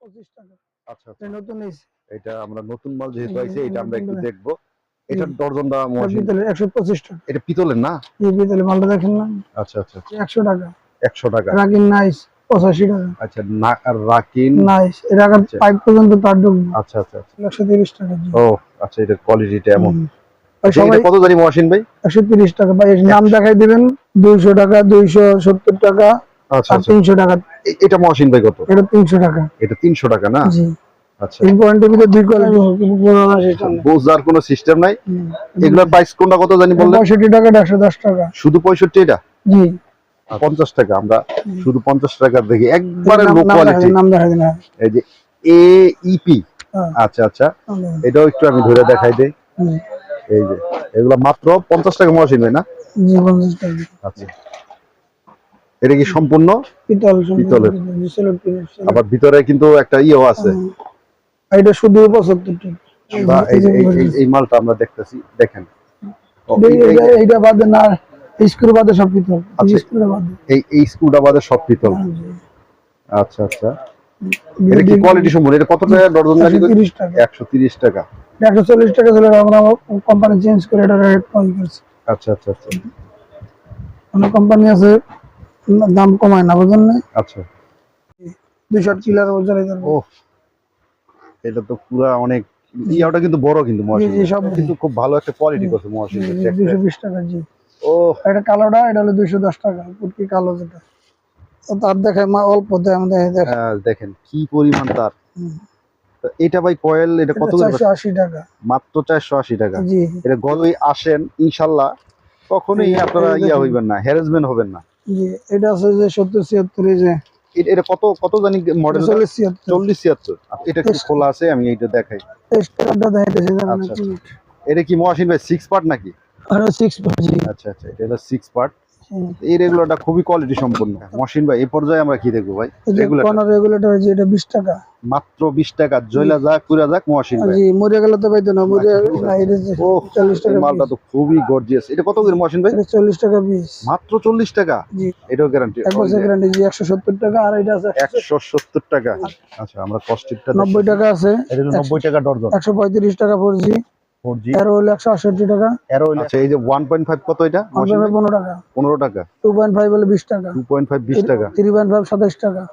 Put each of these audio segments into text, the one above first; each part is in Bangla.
পঁচিশ টাকা। আচ্ছা আচ্ছা। এটা নতুন এটা আমরা নতুন মাল যেহেতু আইছে এটা আমরা একটু দেখব। এটার মহাসিন পিতলের একশো পঁচিশ টাকা। এটা পিতলের না? এই পিতলের মালটা দেখেন না? আচ্ছা আচ্ছা আচ্ছা। একশো টাকা। একশো টাকা। রাকিন নাইস পঁচাশি টাকা। আচ্ছা না রাকিন নাইস এর আগে আচ্ছা। পাইপ পর্যন্ত তার ঢুকবে। আচ্ছা আচ্ছা একশো তিরিশ টাকা ও আচ্ছা এটার কোয়ালিটিটা এমন। এটা কত জানি মহাসিন ভাই? একশো তিরিশ টাকা। এর নাম দেখাই দিবেন। দুইশো টাকা দুইশো সত্তর টাকা। আচ্ছা আচ্ছা। তিনশো টাকা। এটা মহাসিন ভাই কত? এটা তিনশো টাকা। এটা তিনশো টাকা না? আচ্ছা। তিন পয়েন্টের ভিতরে দুই কোয়ালিটি পুরোনো সিস্টেম বোঝার কোনো সিস্টেম নাই? এগুলোর প্রাইস কোনটা কত জানি বললেন? পঁয়ষট্টি টাকা একশো দশ টাকা। শুধু পঁয়ষট্টি এটা? জি। পঞ্চাশ টাকা আমরা শুধু পঞ্চাশ টাকার দেখি। একবারে নাম- লো কোয়ালিটি নাম দেখা দিন হ্যাঁ। এই যে এ ইপি হ্যাঁ, আচ্ছা আচ্ছা। এটাও একটু আমি ধরে দেখাই দেই। এই যে এগুলো মাত্র পঞ্চাশ টাকা মহাসিন ভাই না? জি পঞ্চাশ টাকা। আচ্ছা। এটা কি সম্পূর্ণ? পিতল পিতলের। পিতলের আবার ভিতরে কিন্তু একটা ইয়েও আছে। এটা শুধু পঁচাত্তর টাকা এই মালটা আমরা দেখতেছি দেখেন। ও, যে- এই- এই- এইটা- এইটা বাদে না স্ক্রু বাদে সব পিতল। আচ্ছা। এই এই স্ক্রুটা বাদে সব পিতল। হ্যাঁ, আচ্ছা আচ্ছা। এটা কি কোয়ালিটি সম্পূর্ণ? এটা কত টাকা জানি টাকা। টাকা। ছিল আমরা কোম্পানি চেঞ্জ করে এটা রেট কম করছি। আচ্ছা আচ্ছা আচ্ছা। কোম্পানি আছে দাম কমায় না বুঝলেন? না আচ্ছা। দুইশো কিলার ওজন ও এটা তো পুরা অনেক ইয়াটা কিন্তু বড় কিন্তু জি, সব কিন্তু খুব ভালো একটা কোয়ালিটি করছে দুইশো বিশ টাকা জি। ও এটা কালোটা এটা হলো দুইশো দশ টাকা পুটকি কালো যেটা। তো তার দেখায় মা অল্প দেয় দেখ আহ, দেখেন কি পরিমাণ তার। তো এটা ভাই কয়েল এটা কত আশি টাকা। মাত্র চারশো আশি টাকা। জি। এটা গলই আসেন ইনশাল্লাহ। কখনোই আপনারা ইয়া হইবেন না হ্যারাসমেন্ট হবেন না। জি এটা আছে যে সত্তর ছিয়াত্তর যে এটা কত কত জানি মডেল চল্লিশ ছিয়াত্তর। চল্লিশ ছিয়াত্তর। আচ্ছা, এটা একটু খোলা আছে? আমি এইটা দেখাই। দেখাইতেছি আচ্ছা, এটা কি মহাসিন ভাই সিক্স পার্ট নাকি? আর সিক্স পার্ট আচ্ছা আচ্ছা এটা হলো সিক্স পার্ট। এই রেগুলারটা খুবই কোয়ালিটি সম্পন্ন। মহাসিন ভাই এই পর্যায়ে আমরা কি দেখব ভাই? রেগুলার রেগুলেটর যে এটা বিশ টাকা। মাত্র বিশ টাকা জয়লা যাক কুড়া যাক মহাসিন ভাই। জি মরে গেলে তো পাইতো না মরে না এটা যে ও চল্লিশ এই টাকা মালটা তো খুবই গর্জিয়াস এটা কত করে মহাসিন ভাই? এটা চল্লিশ টাকা পিস মাত্র চল্লিশ টাকা? জি। এটাও গ্যারান্টি এক বছর গ্যারান্টি জি একশো সত্তর টাকা আর এটা আছে একশো সত্তর টাকা। আচ্ছা আমরা কস্টিকটা নব্বই টাকা আছে। এটা হলো নব্বই টাকা ডর্জন একশো পঁয়ত্রিশ টাকা ফোর জি ফোর জি হলো একশো আটষট্টি টাকা। এরো আচ্ছা এই যে কত এটা? টাকা। হলো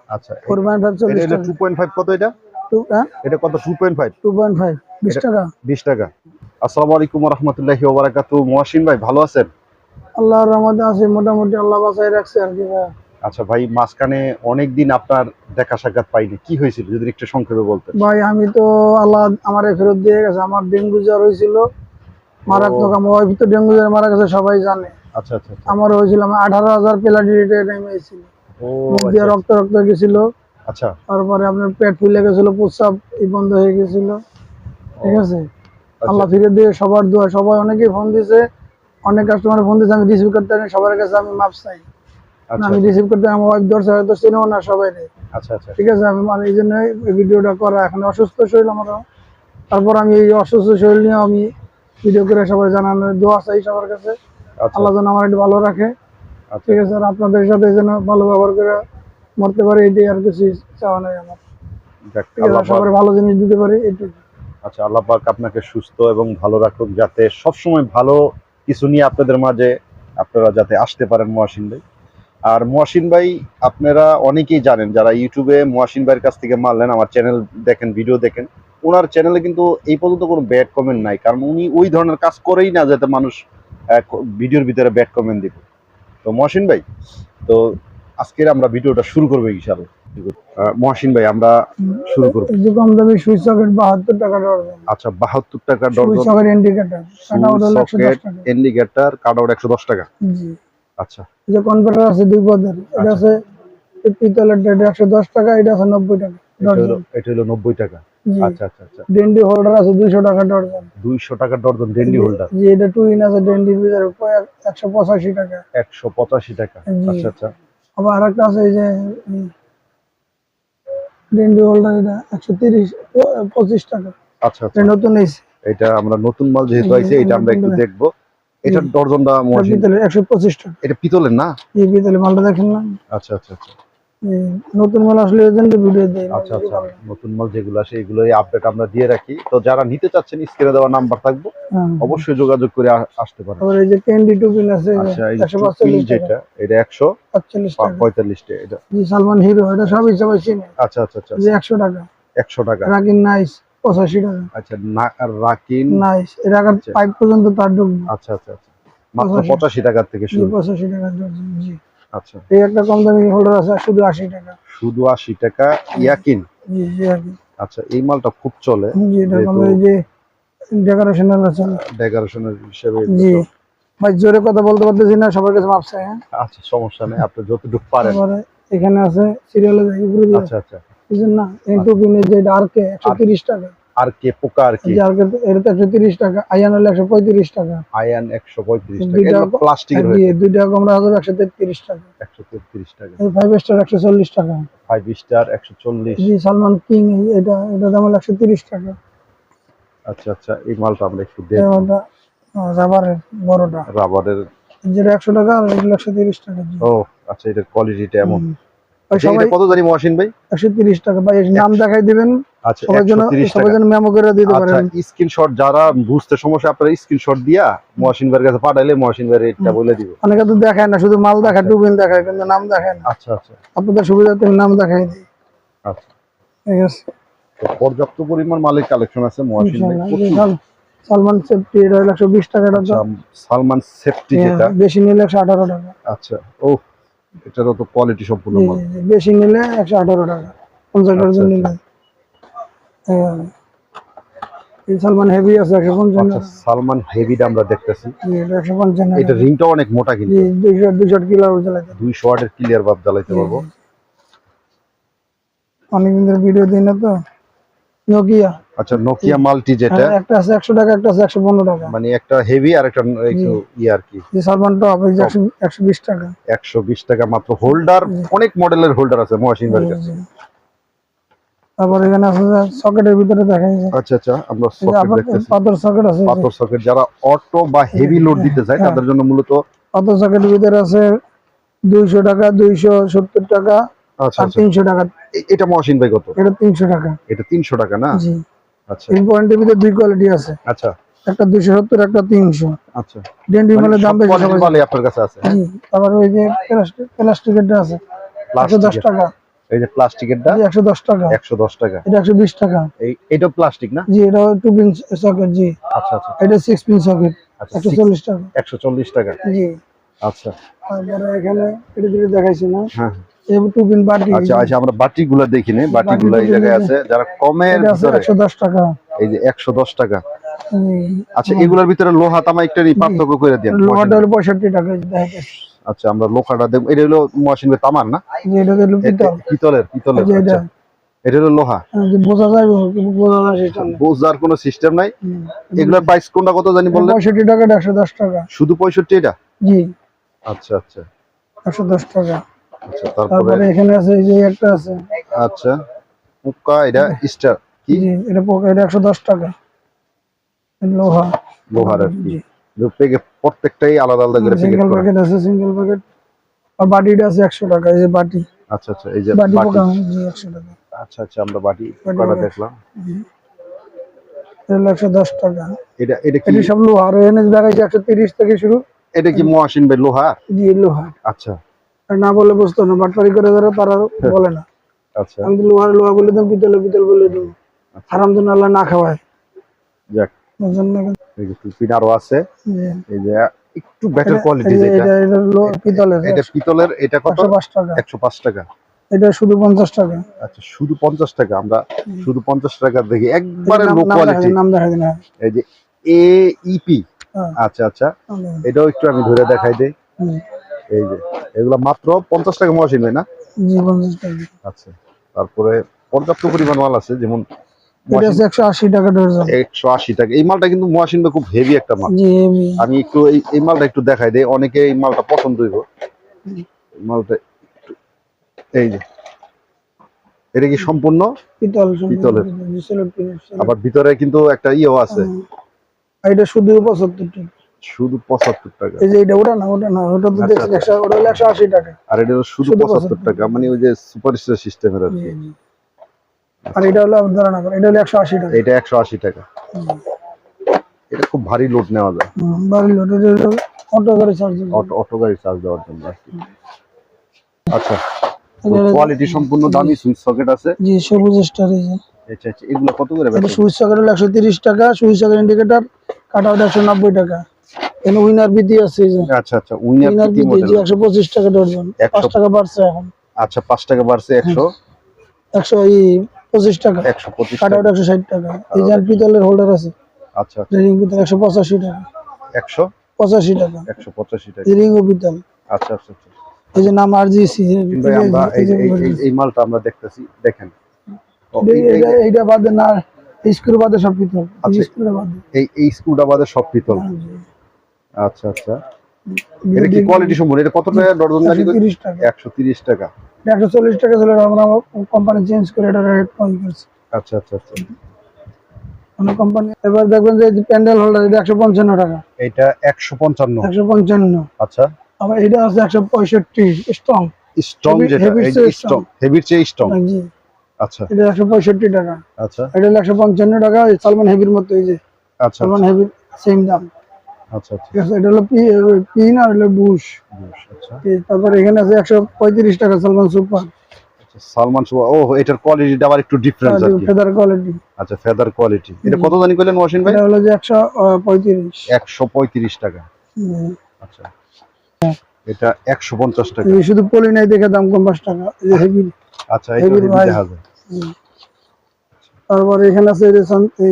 আচ্ছা টাকা। টু পয়েন্ট ফাইভ কত এটা? টু হ্যাঁ? এটা কত? Two point five two point five বিশ এটা- টাকা। বিশ টাকা। আসসালামু আলাইকুম রহমতুল্লাহি ওবারাকাতু মহাসিন ভাই ভালো আছেন? আল্লাহর রহমতে আছে মোটামুটি আল্লাহ রাখছে আর কি ভাই। আচ্ছা ভাই মাঝখানে অনেকদিন আপনার দেখা সাক্ষাৎ পাইনি। কি হয়েছিল? যদি একটু সংক্ষেপে বলতে ভাই আমি তো আল্লাহ আমার ফেরত দিয়ে গেছে। আমার ডেঙ্গু জ্বর হয়েছিল। মারাত্মক আমার তো ডেঙ্গু জ্বর মারা গেছে সবাই জানে। আচ্ছা আচ্ছা আচ্ছা। আমার হয়েছিল আমার আঠারো হাজার প্লাটিলেটে দিয়ে আচ্ছা, রক্ত রক্ত গেছিল। আচ্ছা। তারপরে আপনার পেট ফুলে গেছিল প্রস্রাব এই বন্ধ হয়ে গেছিল। ঠিক আছে? আচ্ছা। আল্লাহ ফিরে দিয়ে সবার দোয়া সবাই অনেকেই ফোন দিছে। অনেক কাস্টমার ফোন দিয়েছে আমি রিসিভ করতে পারি সবার কাছে আমি মাপ চাই। আমি রিসিভ করতে আমার ওয়াইফ ধরছে হয়তো চিনেও না সবাই আচ্ছা আচ্ছা। ঠিক আছে আমি মানে এই জন্য ভিডিওটা করা। এখন অসুস্থ শরীর আমার। তারপর আমি এই অসুস্থ শরীর নিয়ে আমি ভিডিও করে সবাই জানানো দোয়া চাই সবার কাছে। আচ্ছা। আল্লাহ যেন আমার একটু ভালো রাখে। আচ্ছা। ঠিক আছে আর আপনাদের সাথে যেন ভালো ব্যবহার করে মরতে পারে এটাই আর কিছু চাওয়া নাই আমার। সবার ভালো জিনিস দিতে পারি এটুকু আচ্ছা আল্লাহ পাক আপনাকে সুস্থ এবং ভালো রাখুক যাতে সবসময় ভালো কিছু নিয়ে আপনাদের মাঝে আপনারা যাতে আসতে পারেন মহাসিন ভাই আর মহাসিন ভাই আপনারা অনেকেই জানেন যারা ইউটিউবে মহাসিন ভাইয়ের কাছ থেকে মারলেন আমার চ্যানেল দেখেন ভিডিও দেখেন ওনার চ্যানেলে কিন্তু এই পর্যন্ত কোনো ব্যাড কমেন্ট নাই কারণ উনি ওই ধরনের কাজ করেই না যাতে মানুষ ভিডিওর ভিতরে ব্যাড কমেন্ট দিবে। তো মহাসিন ভাই তো আজকের আমরা ভিডিওটা শুরু করব আহ, মহাসিন ভাই আমরা শুরু করব। এই কম দামি সুইচ সকেট বাহাত্তর টাকা ডর্জন আচ্ছা বাহাত্তর টাকা সুইচ সকেট ইন্ডিকেটার ইন্ডিকেটর জি। আচ্ছা। যে কনভার্টার আছে দুই পদের এটা আচ্ছা। আছে এই পিতলের এটা একশো দশ টাকা এটা আছে নব্বই টাকা। এটা হলো নব্বই টাকা। আচ্ছা আচ্ছা আচ্ছা। ডেন্ডি হোল্ডার আছে দুইশো টাকা ডর্জন। দুইশো টাকা ডর্জন ডেন্ডি হোল্ডার জি এটা টু ইন আছে ভিতরে একশো পঁচাশি টাকা। একশো পঁচাশি টাকা। আচ্ছা আচ্ছা। আবার আরেকটা আছে এই যে ডেন্ডি হোল্ডার এটা একশো তিরিশ পঁচিশ টাকা। আচ্ছা আচ্ছা। এটা নতুন এসে। এটা আমরা নতুন মাল যেহেতু আইছে এটা আমরা একটু দেখব। ডর্জনটা মহাসিন পিতলের একশো পঁচিশ টাকা এটা পিতলের না? এই পিতলের মালটা দেখেন না? আচ্ছা আচ্ছা আচ্ছা। নতুন মাল আসলে ভিডিও দেয়। আচ্ছা আচ্ছা। নতুন মাল যেগুলো আসে এগুলোই আপডেট আমরা দিয়ে রাখি। তো যারা নিতে চাচ্ছেন স্ক্রিনে দেওয়া নাম্বার থাকব। হ্যাঁ। অবশ্যই যোগাযোগ করে আসতে পারেন। এই যে ক্যান্ডি টুপিন আছে আচ্ছা এই যে একশো টুপি পাঁচচল্লিশ যেটা এটা একশো পাঁচচল্লিশ টাকা। পঁয়তাল্লিশ টাকা এটা। জি সালমান হিরো এটা সব হিসাবে চিনে। আচ্ছা আচ্ছা আচ্ছা যে একশো টাকা। একশো টাকা। রাকিন নাইস। পঁচাশি টাকা। আচ্ছা রাকিন? নাইস। এটা আচ্ছা। পাইপ পর্যন্ত তার ঢুকবে আচ্ছা আচ্ছা আচ্ছা। মাত্র পঁচাশি। পঁচাশি টাকার থেকে শুরু। পঁচাশি টাকা জি আচ্ছা। এই একটা কম দামি হোল্ডার আছে শুধু আশি টাকা। শুধু আশি টাকা ইয়াকিন? জি জি আচ্ছা এই মালটা খুব চলে। জি এটা কম যে ডেকোরেশনাল আছে ডেকোরেশনের হিসেবে জি। ভাই জোরে কথা বলতে পারতেছি না সবার কাছে মাপছে হ্যাঁ? আচ্ছা সমস্যা নেই আপনি যতটুকু পারেন। এখানে আছে সিরিয়ালে দিয়ে। আচ্ছা আচ্ছা। বুঝছেন না? যে আরকে একশো তিরিশ টাকা। আর কে? পোকা আর কি এটা একশো তিরিশ টাকা আয়ান হলে একশো পঁয়ত্রিশ টাকা। আয়ান একশো পঁয়ত্রিশ টাকা। দুইটা এগুলো প্লাস্টিকের আর হয়েছে দিয়ে দুইটা কমরা হবে একশো তেত্রিশ টাকা। একশো তেত্রিশ টাকা। ফাইভ স্টার একশো চল্লিশ টাকা। ফাইভ স্টার একশো চল্লিশ। জি সালমান কিং এটা এটা দাম হলো একশো তিরিশ টাকা। আচ্ছা আচ্ছা এই মালটা আমরা একটু দেখি। রাবারের বড়টা। রাবারের যেটা একশো টাকা আর এগুলো একশো তিরিশ টাকা। ও আচ্ছা কোয়ালিটিটা এমন। আচ্ছা, সবাই এটা কত জানি মহসিন ভাই? একশো তিরিশ টাকা। ভাই নাম দেখাই দিবেন। আচ্ছা সবার জন্য সবার জন্য মেমো করে দিতে আচ্ছা স্ক্রিনশট যারা বুঝতে সমস্যা আপনারা স্ক্রিনশট দিয়া মহসিন ভাইয়ের কাছে পাঠাইলে মহসিন ভাই রেটটা বলে দিব। অনেকে তো দেখায় না শুধু মাল দেখায় আচ্ছা। টুবিন দেখায় কিন্তু নাম দেখায় না। আচ্ছা আচ্ছা। আপনাদের সুবিধার্থে নাম দেখাই দিই। আচ্ছা। ঠিক আছে। পর্যাপ্ত পরিমাণ মালের কালেকশন আছে মহসিন ভাই সালমান সেফটি এটা টাকা সালমান সেফটি যেটা। বেশি নিলে একশো আঠারো টাকা। আচ্ছা ও এটারও তো কোয়ালিটি সম্পূর্ণ মাল। বেশি নিলে একশো আঠারো টাকা পঞ্চাশ আচ্ছা, ডজন। নিলে। সালমান হেভি আছে একশো পঞ্চান্ন আচ্ছা সালমান হেভিটা আমরা দেখতেছি। এটা এটা রিংটা অনেক মোটা কিন্তু। জি দুইশো দুইশো কিলো জ্বালাইতে দুইশো ওয়াটের ক্লিয়ার বাপ জ্বালাইতে পারব। অনেকদিন ধরে ভিডিও দিই না তো। নোকিয়া আচ্ছা নোকিয়া মাল্টি যেটা। হ্যাঁ, একটা আছে একশো টাকা একটা আছে একশো পনেরো টাকা। মানে একটা হেভি আর একটা একটু ইয়ে আর কি। যে সালমান টপ এই যে একশো একশো বিশ টাকা। একশো বিশ টাকা মাত্র। হোল্ডার অনেক মডেলের হোল্ডার আছে মহাসিন ভাইয়ের কাছে। তারপর এখানে আছে সকেটের ভিতরে দেখা যায় আচ্ছা আচ্ছা আমরা সকেট দেখতেছি। পাথর সকেট আছে পাথর সকেট যারা অটো বা হেভি লোড দিতে চায় হ্যাঁ। তাদের জন্য মূলত পাথর সকেটের ভিতরে আছে দুইশো টাকা দুইশো সত্তর টাকা আর আচ্ছা। তিনশো টাকা। এটা মহাসিন ভাই কত? এটা তিনশো টাকা। এটা তিনশো টাকা না? আচ্ছা। এই পয়েন্টের ভিতরে দুই কোয়ালিটি আছে। আচ্ছা। একটা দুইশো সত্তর একটা তিনশো। আচ্ছা। ডেন্টি মানে মালের দাম বেশি আপনার কাছে আছে? তারপর ওই যে প্লাস্টিকেরটা আছে। একশো দশ টাকা। এই যে প্লাস্টিকেরটা দশ টাকা। একশো দশ টাকা। এটা টাকা। এই এটা প্লাস্টিক না? জি এটা টু পিন সকেট জি। আচ্ছা আচ্ছা। এটা সিক্স পিন সকেট আচ্ছা একশো চল্লিশ টাকা। একশো চল্লিশ টাকা। জি। আচ্ছা। তারপরে এখানে এটা দিকে দেখাইছি না। হ্যাঁ। বাটি। আচ্ছা আচ্ছা আমরা এই জায়গায় আছে। যারা কমের ভিতরে টাকা। এই যে একশো দশ টাকা। আচ্ছা এগুলোর ভিতরে লোহা তামা একটু পার্থক্য করে দেন লোহাটা হলো পঁয়ষট্টি টাকা এই যে দেখাইতেছি। আচ্ছা আমরা লোহাটা দেখব। এটা হলো মহাসিন তামার না? এটা হলো পিতল। পিতলের পিতলের এটা আচ্ছা। এটা। হলো লোহা। হ্যাঁ, বোঝা যায় বোঝা যায় সেটা বোঝার কোনো সিস্টেম নাই। হুম। এগুলোর প্রাইস কোনটা কত জানি বললেন? টাকা শুধু পঁয়ষট্টি এটা? জি। আচ্ছা আচ্ছা। টাকা। আচ্ছা তারপরে? এখানে আছে এই যে একটা আছে। আচ্ছা মুক্কা এটা স্টার কি? এটা পোকা এটা একশো দশ টাকা। লোহা। লোহার আর কি। প্রত্যেকটাই আলাদা আলাদা করে প্যাকেট সিঙ্গেল করা। প্যাকেট আছে সিঙ্গেল প্যাকেট আর বাটিটা আছে একশো টাকা এই যে বাটি। আচ্ছা আচ্ছা এই যে বাটি পোকা জি একশো টাকা। আচ্ছা আচ্ছা আমরা বাটি পোকাটা দেখলাম। এটা হলো একশো দশ টাকা। এটা এটা কি? সব লোহা। আর এখানে দেখাইছে একশো তিরিশ থেকে শুরু। এটা কি মহাসিন ভাই লোহা? জি লোহা। আচ্ছা। না বলে বুঝতো না বাটপারি করে ধরো তারা বলে না। আচ্ছা। আমি লোহার লোহা বলে দিলাম পিতলে পিতল বলে দেবো। হারাম তো আল্লাহ না খাওয়ায়। যাক। ওই জন্য এই যে টুপিন আরও আছে। এই যে একটু বেটার কোয়ালিটি যেটা। এটা এটা লো- পিতলের এটা পিতলের এটা কত? একশো পাঁচ টাকা। এটা শুধু পঞ্চাশ টাকা। আচ্ছা শুধু পঞ্চাশ টাকা। আমরা শুধু পঞ্চাশ টাকা দেখি। একবারে নাম- লো নাম কোয়ালিটি নাম দেখা দিন হ্যাঁ। এই যে এ ইপি হ্যাঁ, আচ্ছা আচ্ছা। এটাও একটু আমি ধরে দেখাই দেই। এই যে এগুলো মাত্র পঞ্চাশ টাকা মহাসিন ভাই না? আচ্ছা তারপরে পর্যাপ্ত পরিমাণ মাল আছে যেমন এটা আছে একশো আশি টাকা ডজন। একশো আশি টাকা। এই মালটা কিন্তু মহাসিন খুব হেভি একটা মাল। আমি একটু এই এই মালটা একটু দেখাই দেই অনেকে এই মালটা পছন্দ হইব। মালটা এই যে এটা কি সম্পূর্ণ? পিতলের। আবার ভিতরে কিন্তু একটা ইয়েও আছে। এটা শুধু পঁচাত্তর টাকা। শুধু পঁচাত্তর টাকা। এই যে এটা ওটা না ওটা না ওটা তো আচ্ছা, দেখছি আচ্ছা। একশো ওটা হলো একশো আশি টাকা। আর এটা হলো শুধু শুধু পঁচাত্তর 75 টাকা মানে ওই যে সুপার স্টার সিস্টেমের আর কি। আর এটা হলো ধরেন আবার এটা হলো একশো আশি টাকা। এটা একশো আশি টাকা। এটা খুব ভারী লোড নেওয়া যায়। বাড়ির লোড অটো গাড়ি চার্জ অটো অটো গাড়ি চার্জ দেওয়ার জন্য আচ্ছা কোয়ালিটি সম্পূর্ণ দামি সুইচ সকেট আছে? জি সবুজ স্টার এই যে। আচ্ছা আচ্ছা এগুলো কত করে সুইচ সকেট হলো একশো তিরিশ টাকা switch socket indicator cut out একশো নব্বই টাকা। এখানে উইনার বিধি আছে যে। আচ্ছা আচ্ছা উইনার বিধি মডেল জি একশো পঁচিশ টাকা ডর্জন একশো- পাঁচ টাকা বাড়ছে এখন। আচ্ছা পাঁচ টাকা বাড়ছে একশো? একশো এই পঁচিশ টাকা। একশো পঁচিশ কাট আউট টাকা। একশো ষাট টাকা। এই যে পিতলের হোল্ডার আছে আচ্ছা আচ্ছা। রিং পিতল একশো পঁচাশি টাকা। একশো? পঁচাশি টাকা। একশো পঁচাশি টাকা। রিং পিতল। আচ্ছা আচ্ছা আচ্ছা। এই যে নাম আর জিসি আমরা এই এই- এই- এই মালটা আমরা দেখতেছি দেখেন। এই- এই- এইটা বাদে না স্ক্রু বাদে সব পিতল। আচ্ছা। স্ক্রু বাদে। এই এই স্ক্রুটা বাদে সব পিতল। হ্যাঁ। আচ্ছা আচ্ছা। এটা কি কোয়ালিটি সম্পূর্ণ? এটা কত টাকা ডজন জানি একশো তিরিশ টাকা। একশো তিরিশ টাকা। একশো চল্লিশ টাকা ছিল আমরা কোম্পানি চেঞ্জ করে এটা রেট কম করছি। আচ্ছা আচ্ছা আচ্ছা। অন্য কোম্পানি এবার দেখবেন যে প্যান্ডেল হোল্ডার এটা একশো পঞ্চান্ন টাকা। এটা একশো পঞ্চান্ন। একশো পঞ্চান্ন। আচ্ছা। আবার এটা আছে একশো পঁয়ষট্টি স্ট্রং স্ট্রং যেটা স্ট্রং হেভির চেয়ে স্ট্রং জি। আচ্ছা। এটা একশো পঁয়ষট্টি টাকা। আচ্ছা। এটা হলো একশো পঞ্চান্ন টাকা সালমান হেভির মতো এই যে। আচ্ছা সালমান হেভির সেম দাম। আচ্ছা আচ্ছা। ঠিক আছে এটা হলো পিন আর হলো বুশ। আচ্ছা। তারপর এখানে আছে একশো পঁয়ত্রিশ টাকা সালমান সুপার। আচ্ছা, সালমান সুবা ও এটার কোয়ালিটিটা আবার একটু ডিফারেন্স ফেদার কোয়ালিটি আচ্ছা ফেদার কোয়ালিটি এটা কত জানি কইলেন ওয়াসিন ভাই? এটা হলো যে একশো পঁয়ত্রিশ। একশো পঁয়ত্রিশ টাকা। আচ্ছা। এটা একশো পঞ্চাশ টাকা। শুধু পলি নাই দেখে দাম কম পাঁচ টাকা। এই হেভি আচ্ছা এটা হেভি দেখা যায়। তারপর এখানে আছে এই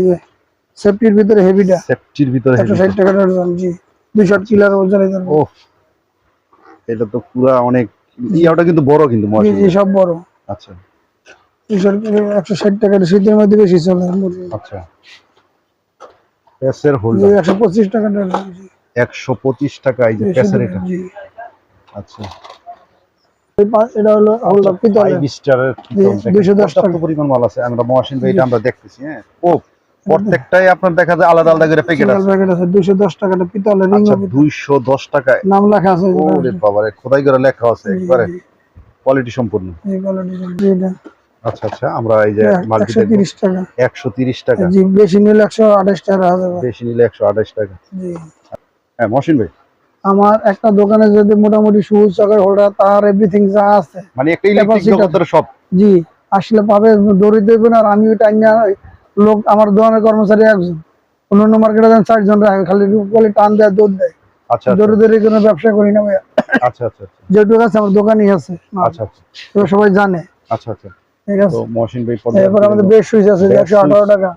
যে সেফটির ভিতরে হেভিটা সেফটির ভিতরে একশো হেভি ষাট টাকা ডজন জি। দুইশো কিলার ওজন ধরনের। ও এটা তো পুরা অনেক ইয়াটা কিন্তু বড় কিন্তু জি মশিন জি সব বড়। আচ্ছা। দুইশো একশো ষাট টাকা শীতের মধ্যে বেশি চলে। আচ্ছা। প্যাসের হোল্ডার একশো পঁচিশ টাকা ডজন জি একশো পঁচিশ টাকা এই যে প্যাসের এটা। জি। আচ্ছা। এটা হলো হোল্ডার পিতলের। স্টারের জি, 210 টাকা। পরিমাণ মাল আছে? আমরা মহাসিন ভাই এটা আমরা দেখতেছি হ্যাঁ। ও প্রত্যেকটাই আপনার দেখা যায় আলাদা আলাদা করে প্যাকেট আছে। প্যাকেট আছে দুইশো দশ টাকাটা পিতলের রিং আচ্ছা দুইশো দশ টাকায়? নাম লেখা আছে ওরে বাবারে খোদাই করে লেখা আছে একবারে। কোয়ালিটি সম্পূর্ণ। এই কোয়ালিটি এটা আচ্ছা আচ্ছা আমরা এই যে মাল্টি একশো তিরিশ টাকা। একশো তিরিশ টাকা। জি বেশি নিলে একশো আঠাশ টাকা হাজার বেশি নিলে একশো আঠাশ টাকা। জি। হ্যাঁ মহসিন ভাই। আমার একটা দোকানে যদি মোটামুটি সুইচ চকের হোল্ডার তার এভরিথিং যা আছে মানে একটা ইলেকট্রিক জগতের সব। জি আসলে পাবে দৌড়ি দেবেন আর আমি ওইটা আইনা লোক আমার দোকানের কর্মচারী একজন। অন্যান্য মার্কেটে দেন চারজন রাখে খালি বলে টান দেয় দৌড় দেয়। আচ্ছা আচ্ছা। দৌড়ে দৌড়ে কোনো ব্যবসা করি না ভাইয়া। আচ্ছা আচ্ছা যেটুকু আছে আমার দোকানই আচ্ছা আচ্ছা। সবাই জানে। আচ্ছা আচ্ছা।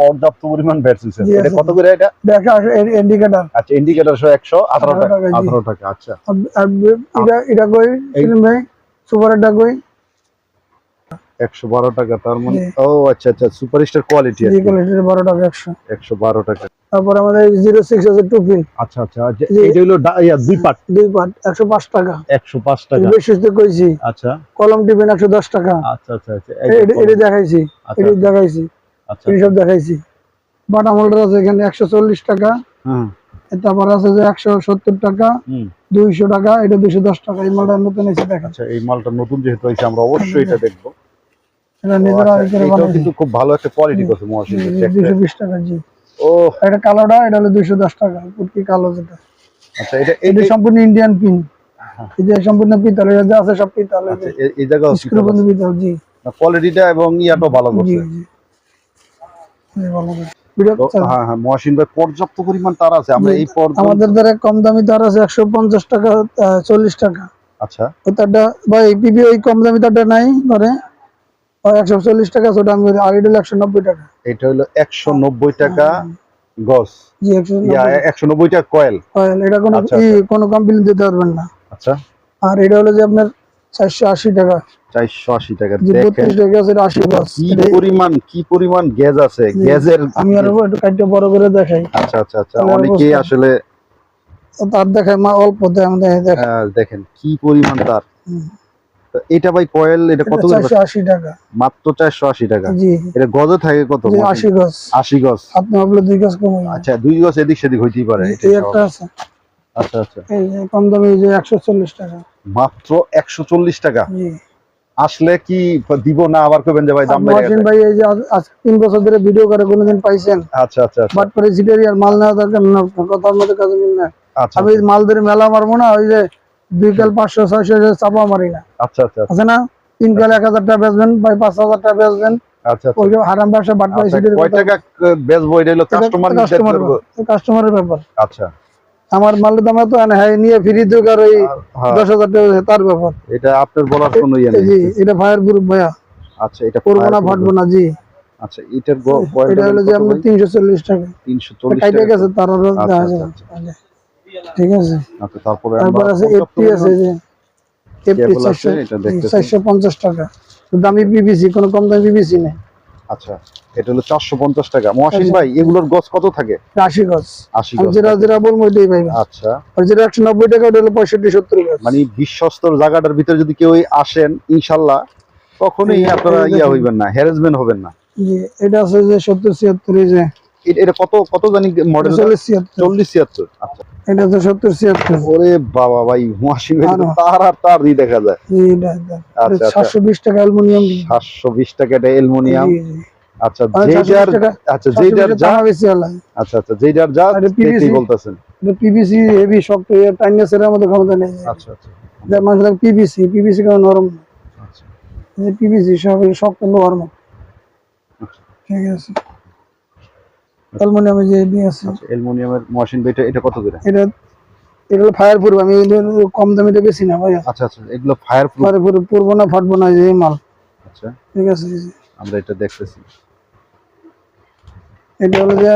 পর্যাপ্ত পরিমাণ এটা কত করে এটা? একশো ইন্ডিকেটার আচ্ছা ইন্ডিকেটর একশো আঠারো টাকা। টাকা, আঠারো টাকা আচ্ছা। এটা এটা কই ভাই? সুপার এটা কই? একশো বারো টাকা তার মানে ও আচ্ছা আচ্ছা সুপার স্টার কোয়ালিটি কোয়ালিটির বারো টাকা একশো। একশো বারো টাকা। তারপর আমাদের জিরো সিক্স আছে টু পিন আচ্ছা আচ্ছা এটা হলো ইয়া, দুই পার্ট দুই পার্ট একশো পাঁচ টাকা। একশো পাঁচ টাকা। বেশ কইছি। আচ্ছা। কলম টিফিন একশো দশ টাকা। আচ্ছা আচ্ছা আচ্ছা এটা দেখাইছি আচ্ছা এটা দেখাইছি আচ্ছা। সব দেখাইছি। বাটাম হোল্ডার আছে এখানে একশো চল্লিশ টাকা। হুম। তারপর আছে যে একশো সত্তর টাকা। হুম। দুইশো টাকা এটা দুইশো দশ টাকা। এই মালটা নতুন এসে দেখা আচ্ছা এই মালটা নতুন যেহেতু আমরা অবশ্যই এটা দেখব। এটা ও, নিজেরা আচ্ছা, ই করে এটাও বানাইছি কিন্তু খুব ভালো একটা কোয়ালিটি করছে মহাশিন দুইশো বিশ টাকা জি। ও। এটা কালোটা এটা হলো দুইশো দশ টাকা পুটকি কালো যেটা। আচ্ছা এটা এটা এটা সম্পূর্ণ ইন্ডিয়ান পিন এই যে সম্পূর্ণ পিতল এটা যা আছে সব পিতল আচ্ছা এই জায়গাও স্ক্রু বন্ধ পিতল জি। কোয়ালিটিটা এবং ইয়াটাও ভালো করছে। জি। জি, ভালো করে। ভিডিও তো, চালাও। হ্যাঁ হ্যাঁ মহাসিন ভাই পর্যাপ্ত পরিমাণ তার আছে। আমরা এই আমাদের দ্বারা কম দামি তার আছে একশো পঞ্চাশ টাকা আহ, চল্লিশ টাকা। আচ্ছা। ওই তারটা ওই কম দামি তারটা নাই করে একশো চল্লিশ টাকা আছে ওটা আমি আর এটা হলো একশো নব্বই টাকা। এটা হলো একশো নব্বই টাকা জি একশো নব্বই টাকা। কয়েল। এটা কোনো আচ্ছা, ই কোনো কমপ্লেন দিতে পারবেন না। আচ্ছা। আর এটা হলো যে আপনার চারশো আশি টাকা। চারশো আশি টাকা বত্রিশ টাকা আছে আশি কি পরিমাণ কি পরিমাণ গ্যাস আছে? গ্যাসের আমি আর একটু কাটটা বড় করে দেখাই। আচ্ছা আচ্ছা আচ্ছা। অনেকেই আসলে তার দেখায় মা অল্প দেয় আমাদের দেখেন কি পরিমাণ তার। এটা ভাই কয়েল এটা কত করে চারশো আশি টাকা। মাত্র চারশো আশি টাকা। জি। এটা গজে থাকে কত? যে আশি গজ। আশি গজ। হাত মাপলে দুই গজ কমে। আচ্ছা দুই গজ এদিক সেদিক হইতেই পারে এটাই একটা আছে। আচ্ছা আচ্ছা। এই যে কম দামে এই যে একশো চল্লিশ টাকা। মাত্র একশো চল্লিশ টাকা? জি। আসলে কি দিব না আবার করবেন যে ভাই দাম বেড়ে মহসিন গেছে? ভাই এই যে আজ- তিন বছর ধরে ভিডিও করে কোনোদিন পাইছেন? আচ্ছা আচ্ছা আচ্ছা। বাট পরে জিটারি আর মাল নেওয়া দরকার না কথার মধ্যে কাজে মিল না। আচ্ছা আমি মাল ধরে মেলা মারবো না ওই যে দুই কাল পাঁচশো ছয়শো চাপা মারি না। আচ্ছা আচ্ছা আচ্ছা। আছে না? তিন কাল এক হাজার টাকা বেচবেন বা পাঁচ হাজার টাকা বেচবেন। আচ্ছা ওই যে হারাম ব্যবসা বাট আচ্ছা, কয় টাকা বেচবো? এটা হলো কাস্টমার কাস্টমার কাস্টমারের ব্যাপার। আচ্ছা। আমার মালের দাম তো হ্যাঁ নিয়ে ফ্রি ওই হ্যাঁ, দশ হাজার টাকা তার ব্যাপার। এটা আপনার বলার কোনো ইয়ে নেই। জি এটা ফায়ার গ্রুপ ভাইয়া। আচ্ছা এটা করব না ফাটবো না জি। আচ্ছা এটার এটা হলো যে আপনার তিনশো চল্লিশ টাকা। তিনশো চল্লিশ টাকা। গেছে তার আরও ঠিক আছে? আচ্ছা তারপরে তারপর আছে এফটি আছে যে এফটি টাকা। দামি কোনো কম দামি নেই। আচ্ছা এটা হলো চারশো পঞ্চাশ টাকা। মহাসিন ভাই এগুলোর কত থাকে? আশি গজ আশি আর গজ যেটা থাকে। যেটা বলব ওইটাই পাইবে। আচ্ছা। আর যেটা একশো নব্বই টাকা ওটা হলো পঁয়ষট্টি সত্তর গজ মানে বিশ্বস্তর জায়গাটার ভিতরে যদি কেউ আসেন ইনশাল্লাহ তখনই এই- আপনারা ইয়া হইবেন না হ্যারাসমেন্ট হবেন না। জি এটা আছে যে সত্তর ছিয়াত্তর এই যে এ- এটা কত কত জানি মডেল চল্লিশ ছিয়াত্তর। আচ্ছা। এটা সত্তর ছিয়াত্তর। ওরে বাবা ভাই তার আর তার দিয়ে দেখা যায়। আচ্ছা, আচ্ছা। সাতশো বিশ টাকা অ্যালুমিনিয়াম। সাতশো বিশ টাকা এটা অ্যালুমিনিয়াম। আচ্ছা আর যেইটার 720 টাকা, আচ্ছা যা বেশি আচ্ছা আচ্ছা PVC বলতেছেন। পিভিসি হেভি শক্ত এর মধ্যে ক্ষমতা নেই। আচ্ছা আচ্ছা। যে মানুষের পিভিসি পিভিসি কেন নরম আচ্ছা। পিভিসি সব শক্ত মতো ঠিক আছে। অ্যালুমিনিয়ামে যে এডি আছে। আচ্ছা অ্যালুমিনিয়ামের মহাসিন ভাই এটা- এটা কত করে? এটা এটা হলো ফায়ার প্রুফ আমি এটা কম দামিটা বেশি না ভাইয়া। আচ্ছা আচ্ছা এগুলো ফায়ার প্রুফ ফায়ার প্রুফ পড়ব না ফাটবো না এই মাল। আচ্ছা ঠিক আছে আমরা এটা দেখতেছি। এটা হলো যে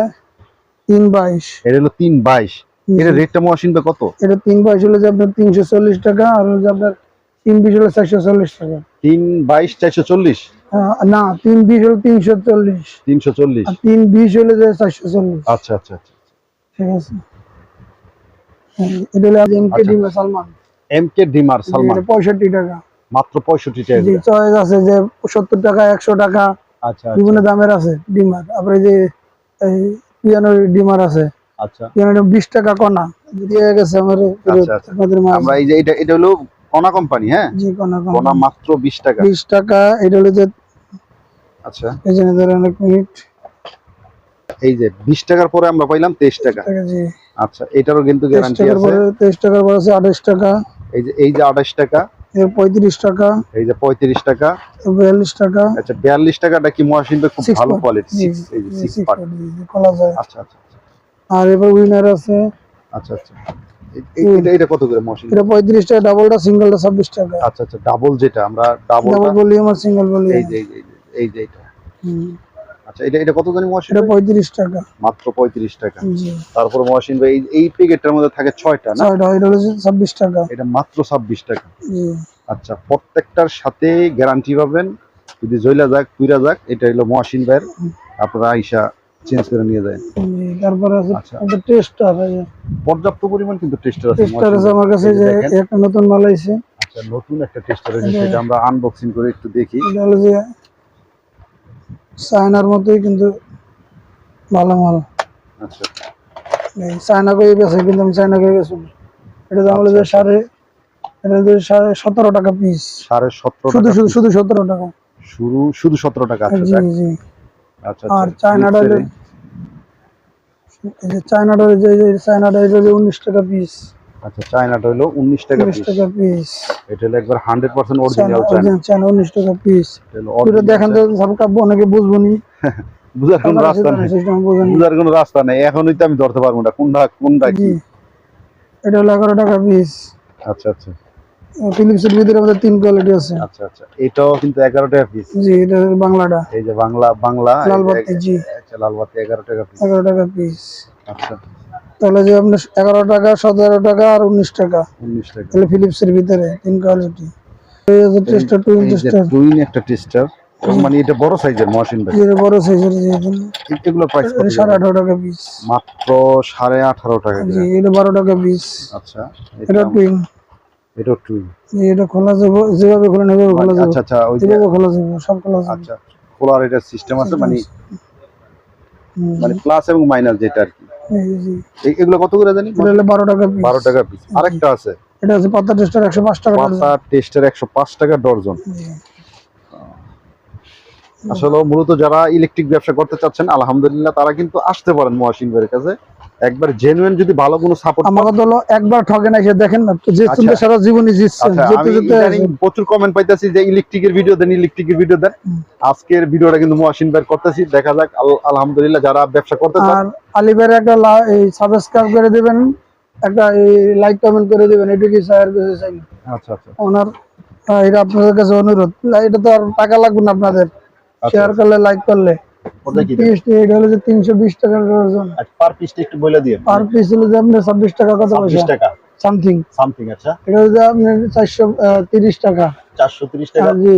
তিন বাইশ। এটা হলো তিন বাইশ। এটা রেটটা মহাসিন ভাই কত? এটা তিন বাইশ হলো যে আপনার তিনশো চল্লিশ টাকা আর হলো যে আপনার তিন বিশ হলো চারশো চল্লিশ টাকা। তিন বাইশ চারশো চল্লিশ? না তিন বিশ হলো তিনশো চল্লিশ। তিনশো চল্লিশ। তিন বিশ হলো চারশো চল্লিশ। আচ্ছা আচ্ছা আচ্ছা। ঠিক আছে। হ্যাঁ, এটা হলো আচ্ছা। সালমান। M dimmer Salman. পঁয়ষট্টি টাকা। মাত্র পঁয়ষট্টি টাকা চয়েস আছে যে সত্তর টাকা একশো টাকা আচ্ছা বিভিন্ন দামের আছে ডিমার। তারপরে যে পিয়ানোর ডিমার আছে আচ্ছা। পিয়ানোর বিশ টাকা কণা। দিয়ে গেছে আমার আচ্ছা, আচ্ছা। আমরা এই যে এটা এটা হলো কনা কোম্পানি হ্যাঁ? জি কণা কনা মাত্র বিশ টাকা। বিশ টাকা এটা হলো যে আচ্ছা। এই যে ধরেন এক মিনিট। এই যে বিশ টাকার পরে আমরা পাইলাম টাকা। টাকা জি। আচ্ছা এটারও কিন্তু গ্যারান্টি আছে। পরে তেইশ টাকার পরে আছে আঠাশ টাকা। এই যে এই যে আঠাশ টাকা। এর পঁয়ত্রিশ টাকা। এই যে পঁয়ত্রিশ টাকা। এর বিয়াল্লিশ টাকা। আচ্ছা বিয়াল্লিশ টাকাটা কি মহাসিন খুব ভালো কোয়ালিটি এই যে জি, পার্ট part, জি, জি, খোলা যায়। আচ্ছা আচ্ছা আচ্ছা। আর এবার উইনার আছে। আচ্ছা আচ্ছা। এটা এটা কত করে এটা পঁয়ত্রিশ টাকা ডাবলটা সিঙ্গেলটা ছাব্বিশ টাকা। আচ্ছা আচ্ছা ডাবল যেটা আমরা ডাবল ডাবল ভলিউম আর সিঙ্গেল এই যে এই যে। এই যে এটা। আচ্ছা এটা এটা কত জানি মহাসিন এটা ভাই? পঁয়ত্রিশ টাকা। মাত্র পঁয়ত্রিশ টাকা। তারপর মহাসিন ভাই এই- এই প্যাকেটটার মধ্যে থাকে ছয়টা না? ছয়টা এটা হলো ছাব্বিশ টাকা। এটা মাত্র ছাব্বিশ টাকা। আচ্ছা প্রত্যেকটার সাথে গ্যারান্টি পাবেন। যদি জয়লা যাক কুইরা যাক এটা হলো মহাসিন ভাইয়ের। আপনারা আইসা চেঞ্জ করে নিয়ে যায় তারপরে আছে আচ্ছা। আমাদের টেস্টার পর্যাপ্ত পরিমাণ কিন্তু টেস্টার আছে টেস্টার আছে আমার কাছে যে একটা নতুন মাল আইছে। আচ্ছা নতুন একটা টেস্টার আছে সেটা আমরা আনবক্সিং করে একটু দেখি। এটা হলো যে চায়নার মতোই কিন্তু ভালো মাল। আচ্ছা। এই চায়না করে বেছে কিন্তু আমি চায়না বেছি না। এটা দাম হলো যে সাড়ে এটা হলো সাড়ে সতেরো টাকা পিস সাড়ে সতেরো শুধু শুধু শুধু সতেরো টাকা। শুরু শুধু সতেরো টাকা জি জি। আচ্ছা আর আচ্ছা চায়নাটা এই যে চায়নাটা যে এটা উনিশ টাকা পিস আচ্ছা চায়নাটা হলো উনিশ টাকা উনিশ পিস টাকা পিস এটা হলো একবার hundred percent China original China. Original China উনিশ টাকা পিস পুরো দেখেন তো অনেকে বুঝার কোনো রাস্তা নেই। বুঝার কোনো রাস্তা নেই। এখনই তো আমি ধরতে পারব না। কোনটা কোনটা কি? এটা হলো এগারো টাকা পিস আচ্ছা আচ্ছা। ফিলিপসের ভিতরে আমাদের তিন কোয়ালিটি আছে। আচ্ছা আচ্ছা। এটাও কিন্তু এগারো টাকা পিস জি এটা বাংলাটা। এই যে বাংলা বাংলা লালবাতি জি। আচ্ছা লালবাতি এগারো টাকা পিস এগারো টাকা পিস আচ্ছা। তাহলে যে আপনার এগারো টাকা সতেরো টাকা আর উনিশ টাকা। উনিশ টাকা। তাহলে ফিলিপসের ভিতরে তিন কোয়ালিটি। টুইন একটা টেস্টার মানে এটা বড় সাইজের ভাই। বড় সাইজের যে এগুলো প্রাইস কত সাড়ে আঠারো টাকা পিস মাত্র সাড়ে আঠারো টাকা জি করে। এটা বারো টাকা পিস আচ্ছা এটা এটা টুইন এটা টুইন এটা খোলা যাবে যেভাবে খোলা নেবে খোলা যাবে। আচ্ছা আচ্ছা ওই যেভাবে খোলা যাবে সব খোলা যাবে। আচ্ছা খোলার এটা সিস্টেম আছে মানে মানে প্লাস এবং মাইনাস যেটা আর কি। এগুলো কত করে জানি? বারো টাকা বারো টাকা পিস আরেকটা আছে। এটা আছে পাতা টেস্টার একশো পাঁচ টাকা। পাতা টেস্টের একশো পাঁচ টাকা ডর্জন আসলে মূলত যারা ইলেকট্রিক ব্যবসা করতে চাচ্ছেন আলহামদুলিল্লাহ তারা কিন্তু আসতে পারেন মহাসিন ভাইয়ের কাছে। একবার জেনুইন যদি ভালো কোনো সাপোর্ট আমার কথা একবার ঠকে না এসে দেখেন না যে আচ্ছা। সুন্দর সারা জীবনই জিতছেন আচ্ছা যেতে যেতে প্রচুর কমেন্ট পাইতেছি যে ইলেকট্রিকের ভিডিও দেন ইলেকট্রিকের ভিডিও দেন। আজকের ভিডিওটা কিন্তু মহাসিন ভাইয়ের করতেছি দেখা যাক আল- আলহামদুলিল্লাহ যারা ব্যবসা করতে চান আর আলিবের একটা এই সাবস্ক্রাইব করে দিবেন একটা এই লাইক কমেন্ট করে দিবেন এটুকুই স্যার বেশি চাই আচ্ছা আচ্ছা। ওনার এটা আপনাদের কাছে অনুরোধ। এটা তো আর টাকা লাগবে না আপনাদের। আচ্ছা শেয়ার করলে লাইক করলে। ওটা কি পিস এটা হলো যে তিনশো বিশ টাকা ডজন পার পিসটা একটু বলে দিয়ে পার পিস হলো যে আপনার ছাব্বিশ টাকা কত ছাব্বিশ পয়সা? টাকা। সামথিং সামথিং আচ্ছা। এটা হলো যে আপনার চারশো তিরিশ টাকা। চারশো তিরিশ টাকা? জি।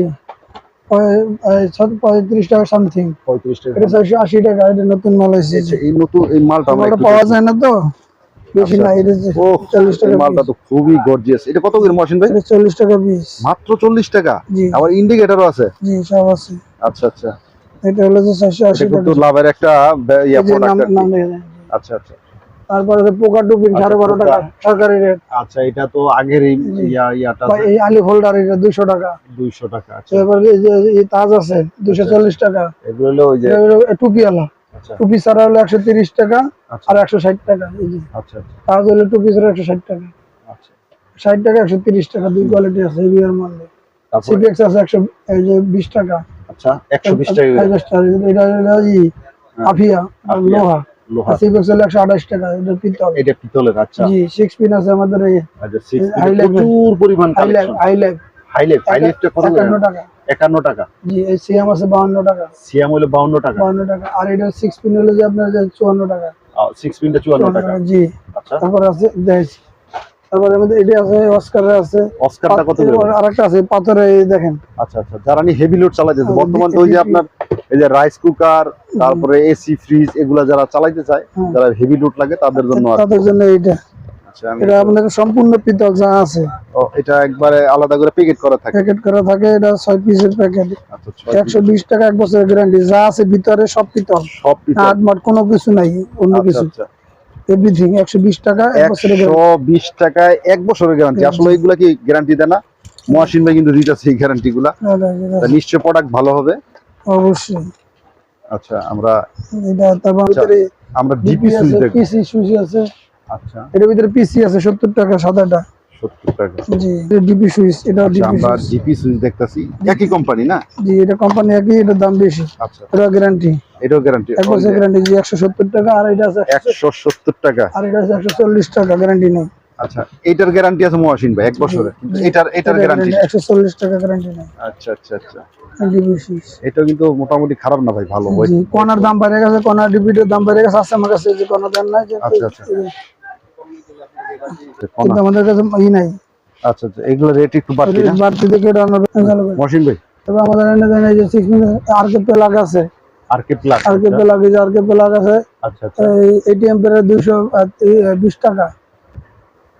পঁয়- এই ছ- পঁয়ত্রিশ টাকা সামথিং পঁয়ত্রিশ টাকা এটা চারশো আশি টাকা এটা নতুন মাল হয়েছে এই নতুন এই মালটা পাওয়া যায় না তো? বেশি আচ্ছা, না এটা চল্লিশ টাকা মালটা তো খুবই গর্জিয়াস এটা কত করে মহাসিন ভাই? চল্লিশ টাকা পিস মাত্র চল্লিশ টাকা? জি। আবার ইন্ডিকেটরও আছে? জি সব আছে। আচ্ছা আচ্ছা। এটা হলো যে চারশো আশি এটা টাকা। কিন্তু লাভের একটা ইয়া প্রোডাক্ট। আচ্ছা আচ্ছা। তারপরে পোকা আচ্ছা, পোকা। টাকা সরকারি রেট আচ্ছা এটা তো আগের ইয়া ইয়াটা এই আলি হোল্ডার এটা দুশো টাকা। দুইশো টাকা আচ্ছা। তারপরে এই যে এই তাজ আছে দুশো চল্লিশ টাকা। এগুলো হলো ওই যে টুপি আচ্ছা। ছাড়া হলো একশো তিরিশ টাকা আচ্ছা। আর একশো ষাট টাকা এই যে। আচ্ছা আচ্ছা। তাজ হলো টুপি ছাড়া একশো ষাট টাকা। আচ্ছা। ষাট টাকা একশো তিরিশ টাকা দুই কোয়ালিটি আছে হেভিয়ার মধ্যে। তারপর? আছে একশো এই যে বিশ টাকা। আচ্ছা টাকা করে। ফাইভ এটা হলো ই আফিয়া লোহা। লোহা। সিপিএক্স হলো একশো আঠাশ টাকা এটা পিতল এটা পিতলের আচ্ছা। জি পিন আছে আমাদের এই আচ্ছা six feet high এর level। প্রচুর পরিমাণ হাইলাইট কালেকশন হাইলাইট হাইলাইট কত করে? একান্ন টাকা। একান্ন টাকা। জি এই সিএম আছে বাউন্ন টাকা। সিয়াম হলো বাউন্ন টাকা। বাউন্ন টাকা। আর এটা সিক্স পিন হলো যে আপনার যে চুয়ান্ন টাকা। সিক্স পিনটা চুয়ান্ন চুয়ান্ন টাকা। টাকা জি। আচ্ছা। তারপর আছে তারপরে আমাদের এটা আছে অস্কারের আছে। অস্কারটা কত করে? আর আছে পাথরে দেখেন। আচ্ছা আচ্ছা যারা নি হেভি লোড চালাইতেছে হ্যাঁ, বর্তমান তো ওই যে আপনার এই যে রাইস কুকার তারপরে এসি ফ্রিজ এগুলা যারা চালাইতে চায় যারা হেভি লোড লাগে তাদের জন্য তাদের জন্য আচ্ছা এটা আপনার সম্পূর্ণ পিতল যা আছে। ও, এটা একবারে আলাদা করে প্যাকেট করা থাকে। প্যাকেট করা থাকে এটা ছয় পিসের প্যাকেট আচ্ছা ছয় একশো বিশ টাকা এক বছরের গ্যারান্টি যা আছে ভিতরে সব পিতল সব পিস আট কোনো কিছু নাই অন্য আচ্ছা কিছু। আচ্ছা। এভরিথিং একশো বিশ টাকা এক বছরের একশো বিশ টাকায় এক বছরের গ্যারান্টি আসলে এগুলা কি গ্যারান্টি দেয় না? মহাসিন ভাই কিন্তু দিতেছে এই গ্যারান্টি গুলা। তা নিশ্চয় প্রোডাক্ট ভালো হবে। অবশ্যই। আচ্ছা আমরা এটা তারপর আচ্ছা, ভিতরে আমরা ডিপি সুইচ আছে পিসি সুইচ আছে। আচ্ছা। এটার ভিতরে পিসি আছে সত্তর টাকা সাদাটা সত্তর টাকা। জি ডিপি সুইচ এটা আচ্ছা আমরা ডিপি সুইচ দেখতাছি। একই কোম্পানি না? জি এটা কোম্পানি একই এটার দাম বেশি। আচ্ছা। এটা গ্যারান্টি এটাও গ্যারান্টি এক বছর গ্যারান্টি জি একশো সত্তর টাকা আর এটা আছে একশো সত্তর টাকা। আর এটা আছে একশো চল্লিশ টাকা গ্যারান্টি নেই। আচ্ছা এটার গ্যারান্টি আছে মহাসিন ভাই এক বছরের। এটার এটার গ্যারান্টি একশো চল্লিশ টাকা গ্যারান্টি নেই। আচ্ছা আচ্ছা আচ্ছা। এটা কিন্তু মোটামুটি খারাপ না ভাই ভালো। জি কর্নার দাম বেড়ে গেছে কর্নার ডিপিটার দাম বেড়ে গেছে আছে আমার কাছে যে কর্নার দাম নাই আচ্ছা, আচ্ছা। কিন্তু আমাদের কাছে ই নাই। আচ্ছা আচ্ছা এগুলো রেট একটু বাড়তি না? বাড়তি থেকে এটা। মহাসিন ভাই? তবে আমাদের এনে এই যে সিক্স মিনিট আর কে প্লাগ আছে। আর কে প্লাস আর কে প্লাগ যে আর কে প্লাগ আছে আচ্ছা আচ্ছা। এই এটিএম পের দুইশো বিশ টাকা।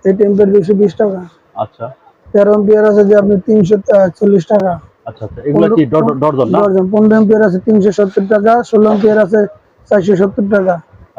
এটিএম পের দুইশো বিশ টাকা। আচ্ছা। তেরো এম্পিয়ার আছে যে আপনি তিনশো চল্লিশ টাকা। আচ্ছা আচ্ছা। এগুলো কি ডর- ডর্জন না? দশজন পনেরো এম্পিয়ার আছে তিনশো সত্তর টাকা ষোলো এম্পিয়ার আছে চারশো সত্তর টাকা।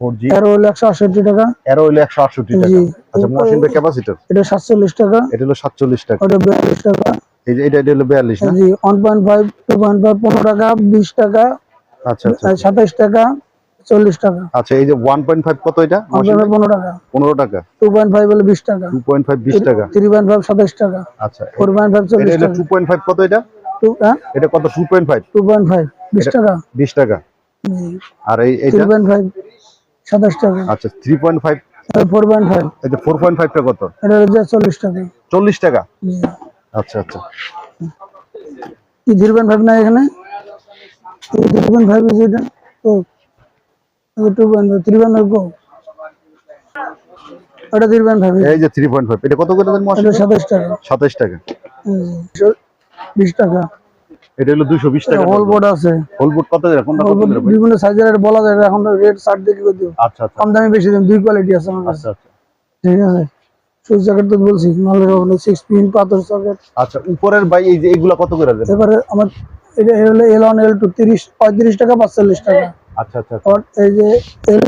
4G এর হলো 168 টাকা। এর হলো 168 টাকা। আচ্ছা মেশিনটা এটা 47 টাকা। এটা হলো 47 টাকা। এটা এই যে এটা এটা হলো 42 না? জি 1.5 2.5 15 টাকা 20 টাকা আচ্ছা আচ্ছা, আচ্ছা। টাকা 40 টাকা। আচ্ছা এই যে 1.5 কত এটা? 15 টাকা। 15 টাকা। 2.5 হলো 20 টাকা। 2.5 20 টাকা। 3.5 27 টাকা। আচ্ছা 4.5 40 টাকা। এটা 2.5 কত এটা? এটা কত? 2.5 2.5 20 টাকা। 20 টাকা। আর এই এটা 3.5 সাতাশ টাকা। আচ্ছা three point five four point five এটা ফোর পয়েন্ট ফাইভটা কত? এটা হচ্ছে চল্লিশ টাকা। চল্লিশ টাকা? আচ্ছা আচ্ছা। থ্রি পয়েন্ট ফাইভ নাই এখানে? থ্রি পয়েন্ট ফাইভ এটা ও two point five three point five ওটা থ্রি পয়েন্ট ফাইভ এই যে থ্রি পয়েন্ট ফাইভ এটা কত করে দেন সাতাশ টাকা। সাতাইশ টাকা। বিশ টাকা। এটা হলো দুশো বিশ টাকা হোল বোর্ড আছে হোলবোট কত করে কোনটা কত হোল বিভিন্ন সাইজের বলা যায় এখন রেট করে দিব আচ্ছা আচ্ছা কম দামে বেশি দাম দুই কোয়ালিটি আছে আমার আচ্ছা আচ্ছা ঠিক আছে সুইচ জ্যাকেট তো বলছি মালের ওখানে সিক্স পিন পাথর সকেট আচ্ছা উপরের ভাই এই যে এগুলা কত করে দেন এবারে আমার এটা হলো এল ওয়ান এল টু তিরিশ পঁয়ত্রিশ টাকা পাঁচচল্লিশ টাকা আচ্ছা আচ্ছা আর এই যে এল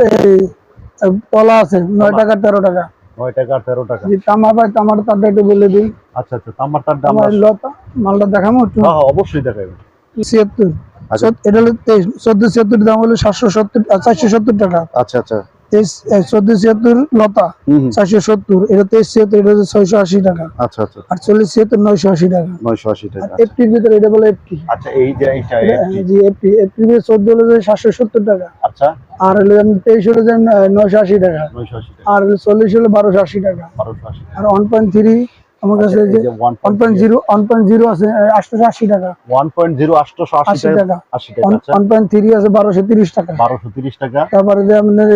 তলা আছে নয় টাকা তেরো টাকা নয় টাকা আর তেরো টাকা? যে তামা পাই তামার তারটা একটু বলে দিই। আচ্ছা আচ্ছা তামার তার দাম আমার লতা মালটা একটু? হ্যাঁ হ্যাঁ অবশ্যই দেখাবেন আচ্ছা। এটা হলো তেইশ চোদ্দ ছিয়াত্তর দাম হলো সাতশো সত্তর চারশো সত্তর টাকা। আচ্ছা আচ্ছা। চোদ্দ ছিয়াত্তর লতা হুম হুম। চারশো সত্তর। এটা তেইশ ছিয়াত্তর এটা হচ্ছে ছয়শো আশি টাকা। আচ্ছা আচ্ছা। আর চল্লিশ ছিয়াত্তর নয়শো আশি টাকা। নয়শো আশি টাকা এফটির ভিতরে এটা বলে এফটি। আচ্ছা এই যে জি এফটি। এফটির ভিতরে চোদ্দ হলো যে সাতশো সত্তর টাকা। আচ্ছা। আর হলো যেমন তেইশ হলো যেমন নয়শো আশি টাকা। আর চল্লিশ হলো বারোশো আশি টাকা। আর ওয়ান পয়েন্ট থ্রি আমার কাছে আচ্ছা, যে এই যে one one point zero one point zero আছে আটশোশো আশি টাকা। ওয়ান পয়েন্ট জিরো আটশোশো আশি আশি টাকা টাকা। আশি টাকা আচ্ছা। ওয়ান পয়েন্ট থ্রি আছে বারোশো তিরিশ টাকা। বারোশো তিরিশ টাকা। তারপরে যে আপনার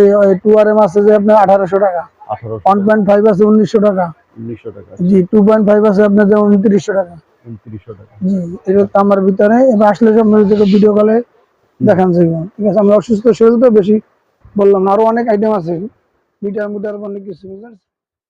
আছে যে আপনার আঠারোশো টাকা। আঠারোশো ওয়ান পয়েন্ট ফাইভ আছে উনিশশো টাকা। উনিশশো টাকা জি টু পয়েন্ট ফাইভ আছে আপনার যে উনত্রিশশো টাকা। টাকা। জি এটা আমার ভিতরে। এবার আসলে আপনাদেরকে ভিডিও কলে দেখান ঠিক আছে আমরা অসুস্থ শরীর তো বেশি বললাম না। আরও অনেক আইটেম আছে। মিটার মিটার অনেক কিছু বুঝলেন?